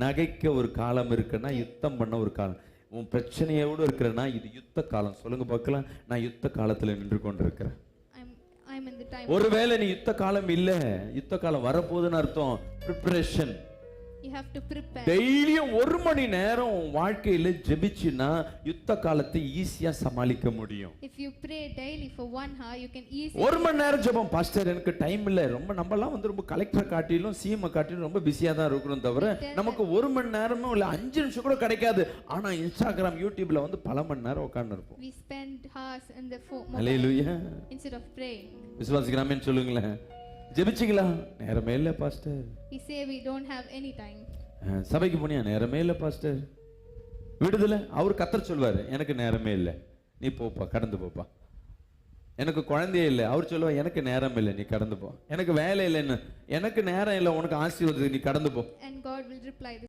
நகைக்க ஒரு காலம் இருக்குன்னா யுத்தம் பண்ண ஒரு காலம். உன் பிரச்சனையோடு இருக்கிறனா இது யுத்த காலம். சொல்லுங்க பார்க்கலாம். நான் யுத்த காலத்துல நின்று கொண்டிருக்கிறேன். ஒருவேளை நீ யுத்த காலம் இல்ல. யுத்த காலம் வரப்போகுதுன்னு அர்த்தம். ப்ரிப்பரேஷன் டெய்லியும் ஒரு மணி நேரம் வாழ்க்கையில ஜெபிச்சுன்னா யுத்த காலத்தை ஈஸியா சமாளிக்க முடியும். If you pray daily for one hour, you can easily. ஒரு மணி நேரம் ஜெபம். பாஸ்டர் எனக்கு டைம் இல்லை. ரொம்ப நம்மலாம் வந்து ரொம்ப கலெக்டர் காட்டிலும் சிஎம் காட்டிலும் ரொம்ப பிஸியாக தான் இருக்கிறோம் தவிர நமக்கு ஒரு மணி நேரமும் இல்லை அஞ்சு நிமிஷம் கூட கிடைக்காது. ஆனா இன்ஸ்டாகிராம் யூடியூப்ல வந்து பல மணி நேரம் உட்கார்ந்து இருப்போம் We spend hours in the phone அலையிலுயா instead of praying. விசுவாசிக்கிறாமேன்னு சொல்லுங்களேன். ஜெபிச்சிங்களா நேரமே இல்லை pastor. We say we don't have any time. சபைக்கு போனியா? நேரமே இல்லை பாஸ்டர். விடுதலை அவர் கத்தர் சொல்வாரு. எனக்கு நேரமே இல்லை. நீ போப்பா கடந்து போப்பா. எனக்கு குழந்தையே இல்லை. அவர் சொல்லுவார் எனக்கு நேரம் இல்லை நீ கடந்து போ. எனக்கு வேலை இல்லைன்னு. எனக்கு நேரம் இல்லை உனக்கு ஆசீர்வாதத்துக்கு நீ கடந்து போ. And God will reply the